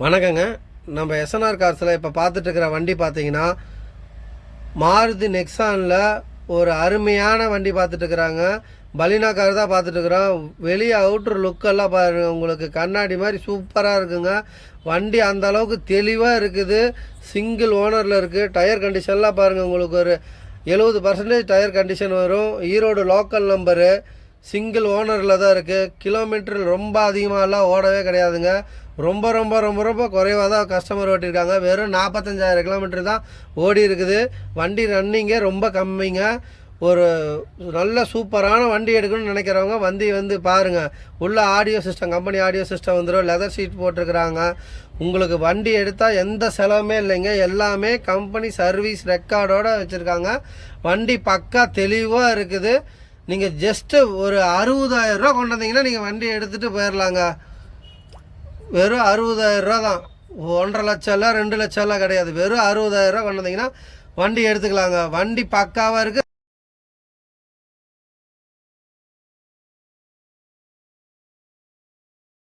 வணக்கங்க. நம்ம எஸ்என்ஆர் கார்ஸில் இப்போ பார்த்துட்ருக்கிற வண்டி பார்த்தீங்கன்னா மாருதி நெக்ஸானில் ஒரு அருமையான வண்டி பார்த்துட்ருக்குறாங்க பலினா கார் தான் பார்த்துட்ருக்குறோம் வெளியே அவுட்ரு லுக்கெல்லாம் பாருங்கள் உங்களுக்கு கண்ணாடி மாதிரி சூப்பராக இருக்குங்க. வண்டி அந்த அளவுக்கு தெளிவாக இருக்குது. சிங்கிள் ஓனரில் இருக்குது டயர் கண்டிஷன்லாம் பாருங்கள் உங்களுக்கு ஒரு எழுபது பர்சன்டேஜ் டயர் கண்டிஷன் வரும். ஈரோடு லோக்கல் நம்பரு சிங்கிள் ஓனரில் தான் இருக்குது கிலோமீட்டர் ரொம்ப அதிகமாகலாம் ஓடவே கிடையாதுங்க. ரொம்ப ரொம்ப ரொம்ப ரொம்ப குறைவாக தான் கஸ்டமர் ஓட்டியிருக்காங்க. வெறும் நாற்பத்தஞ்சாயிரம் கிலோமீட்டர் தான் ஓடி இருக்குது. வண்டி ரன்னிங்கே ரொம்ப கம்மிங்க. ஒரு நல்ல சூப்பரான வண்டி எடுக்கணும்னு நினைக்கிறவங்க வண்டி வந்து பாருங்கள் உள்ள audio system company audio system வந்துடும் லெதர் சீட் போட்டிருக்கிறாங்க. உங்களுக்கு வண்டி எடுத்தால் எந்த செலவுமே இல்லைங்க. எல்லாமே கம்பெனி சர்வீஸ் ரெக்கார்டோடு வச்சுருக்காங்க. வண்டி பக்கா தெளிவாக இருக்குது. நீங்கள் ஜஸ்ட்டு ஒரு அறுபதாயிரம் ரூபா கொண்டு வந்தீங்கன்னா நீங்கள் வண்டி எடுத்துகிட்டு போயிடலாங்க வெறும் அறுபதாயிரம் ரூபா தான். ஒன்றரை லட்சம்லாம் ரெண்டு லட்சம்லாம் கிடையாது. வெறும் அறுபதாயிரரூவா கொண்டு வந்தீங்கன்னா வண்டி எடுத்துக்கலாங்க. வண்டி பக்காவாக இருக்குது